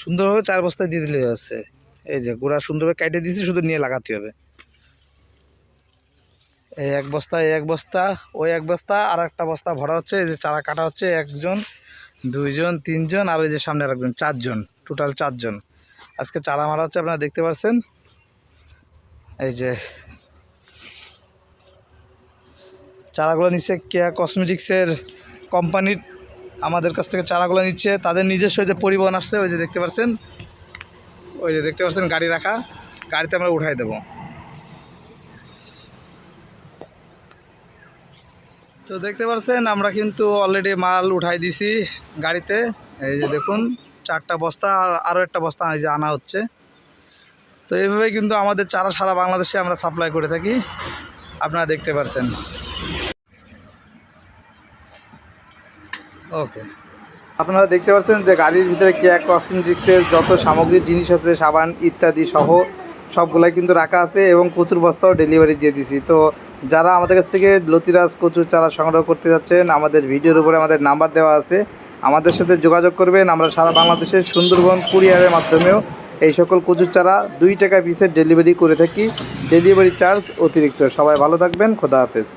সুন্দরভাবে চার বস্তায় দিয়ে দিলে যাচ্ছে। এই যে গোড়া সুন্দরভাবে কাটে দিয়েছি, শুধু নিয়ে লাগাতে হবে। এই এক বস্তা এক বস্তা, ওই এক বস্তা, আর একটা বস্তা ভরা হচ্ছে, এই যে চারা কাটা হচ্ছে, একজন, দুইজন, তিনজন, আর ওই যে সামনে আরেকজন চারজন, টোটাল চারজন। আজকে চারা মারা হচ্ছে, আপনারা দেখতে পাচ্ছেন। এই যে চারাগুলো নিচ্ছে কেয়া কসমেটিক্সের কোম্পানির আমাদের কাছ থেকে চারাগুলো নিচ্ছে। তাদের নিজস্ব যে পরিবহন আসছে, ওই যে দেখতে পাচ্ছেন ওই যে দেখতে পাচ্ছেন গাড়ি রাখা। গাড়িতে আমরা উঠাই দেবো। তো দেখতে পাচ্ছেন আমরা কিন্তু অলরেডি মাল উঠাই দিছি গাড়িতে। এই যে দেখুন, চারটা বস্তা আর আরও একটা বস্তা এই যে আনা হচ্ছে। তো এইভাবে কিন্তু আমাদের চারা সারা বাংলাদেশে আমরা সাপ্লাই করে থাকি। আপনারা দেখতে পাচ্ছেন ওকে আপনারা দেখতে পাচ্ছেন যে গাড়ির ভিতরে কেয়া কসমেটিক্সের যত সামগ্রী, জিনিস আছে, সাবান ইত্যাদি সহ সবগুলাই কিন্তু রাখা আছে এবং প্রচুর বস্তাও ডেলিভারি দিয়ে দিছি। তো যারা আমাদের কাছ থেকে লতিরাজ কচুর চারা সংগ্রহ করতে যাচ্ছেন, আমাদের ভিডিওর উপরে আমাদের নাম্বার দেওয়া আছে। আমাদের সাথে যোগাযোগ করবেন। আমরা সারা বাংলাদেশের সুন্দরবন কুরিয়ারের মাধ্যমেও এই সকল কচুর চারা দুই টাকা পিসের ডেলিভারি করে থাকি। ডেলিভারি চার্জ অতিরিক্ত। সবাই ভালো থাকবেন। খোদা হাফেজ।